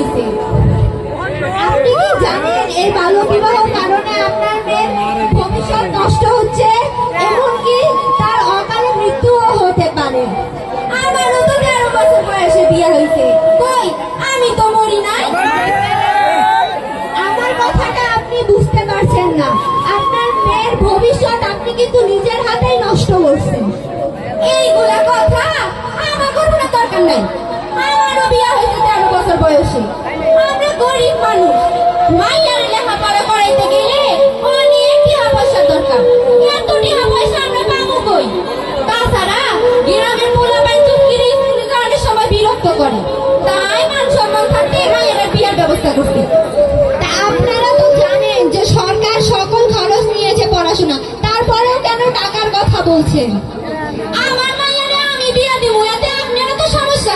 হয়েছে। আপনি কি জানেন, এই বাল্য কারণে আপনার মেয়ের ভবিষ্যৎ নষ্ট হচ্ছে, এমনকি তার অকালে মৃত্যুও হতে পারে। বুঝতে পারছেন না। আপনার মেয়ের ভবিষ্যৎ আপনি কিন্তু নিজের হাতেই নষ্ট করছেন। এইগুলা কথা আমার কোনো দরকার নাই। আমারও বিয়ে হয়েছে তেরো বছর বয়সে।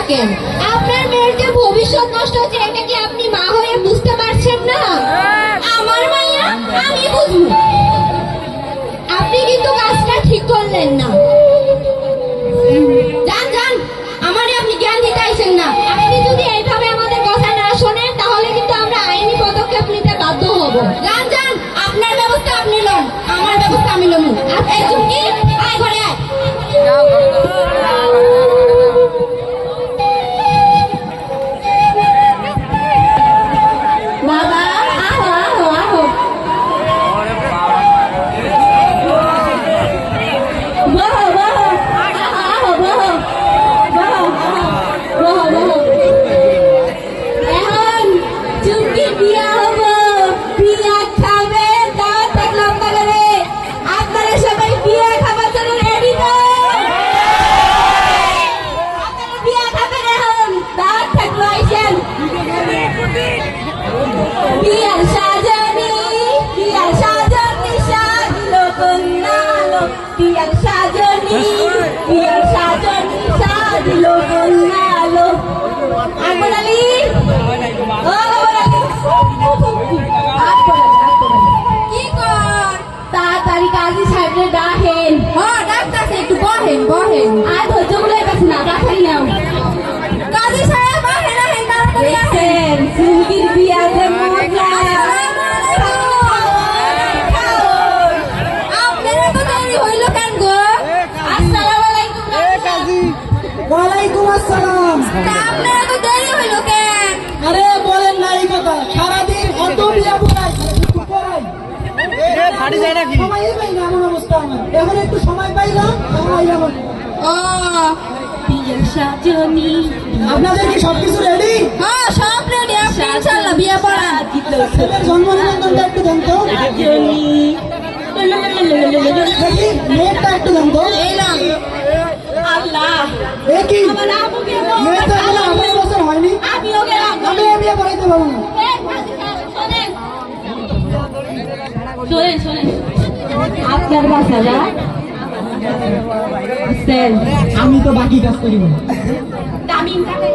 তো সমস্যা কেন আপনার মেয়ের যে ভবিষ্যৎ নষ্ট হচ্ছে, এটা কি আপনি মা হয়ে বুঝতে পারছেন না? আমার মাইয়া, আমি বুঝব। আপনি কিন্তু কাজটা ঠিক করলেন না। বিয়ার সাজানি বিয়ার সাজানি সাজলো কন্যালো আকবর আলী? তাড়াতাড়ি কাজী সাহেবরে ডাকেন। হ্যাঁ ডাকতাছে একটু বহেন বহেন। আর ধৈর্য বলে গেছে না ডাকাই নাও। কাজী সাহেব বহেন আহেন তাড়াতাড়ি আসেন সুগির বিয়াতে ফাটি যায় নাকি? সময়ই পাই না এমন অবস্থা আমার। এখন একটু সময় পাইলাম আইলাম আপনাদের কি সবকিছু রেডি হ্যাঁ সব রেডি ইনশাআল্লাহ বিয়ে পড়া। ছেলের জন্ম নিবন্ধনটা একটু দেন তো। দেখি মেয়েরটা একটু দেন তো। এলাম আল্লাহ। আমার আবুকে মেয়েটা আঠারো বছর হয়নি। আমিও গেলাম আমি বিয়ে পড়াইতে পারব না। শোনেন শোনেন। আপনার বাসারা স্যার আমি তো বাকি কাজ করিব না তামিম কাকে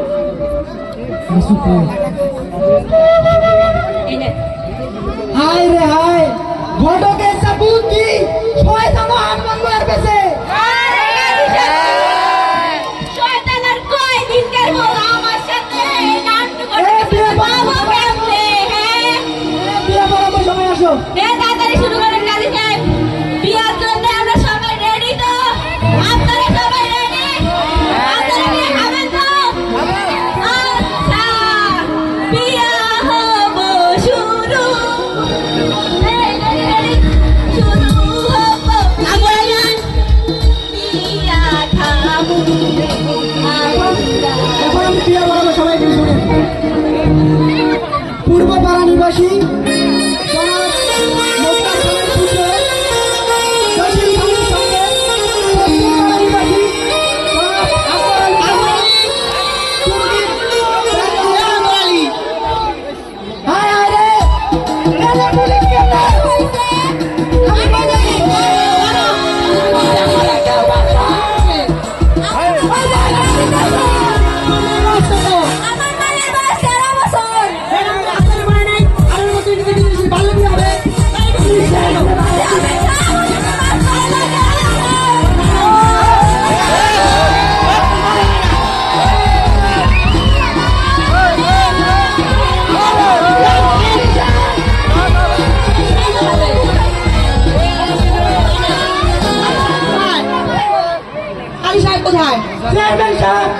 কোথায়? চেয়ারম্যান সাহেব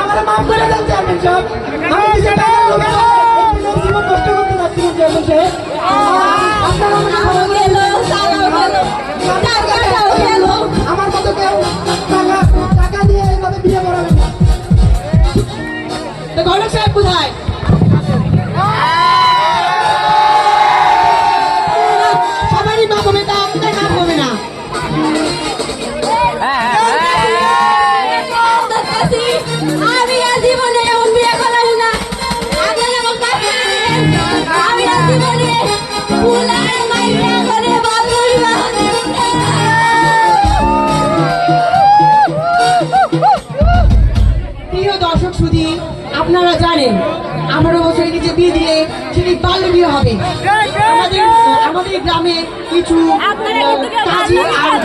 আমার মাফ করে দেন চেয়ারম্যান সাহেব। আমি নিজে টাকার করতে যাচ্ছি চেয়ারম্যান সাহেব। আপনারা জানেন আমারও বছরের কিছু বিয়ে দিলে সেটি বাল্য বিয়ে হবে। আমাদের আমাদের গ্রামে কিছু কাজী আর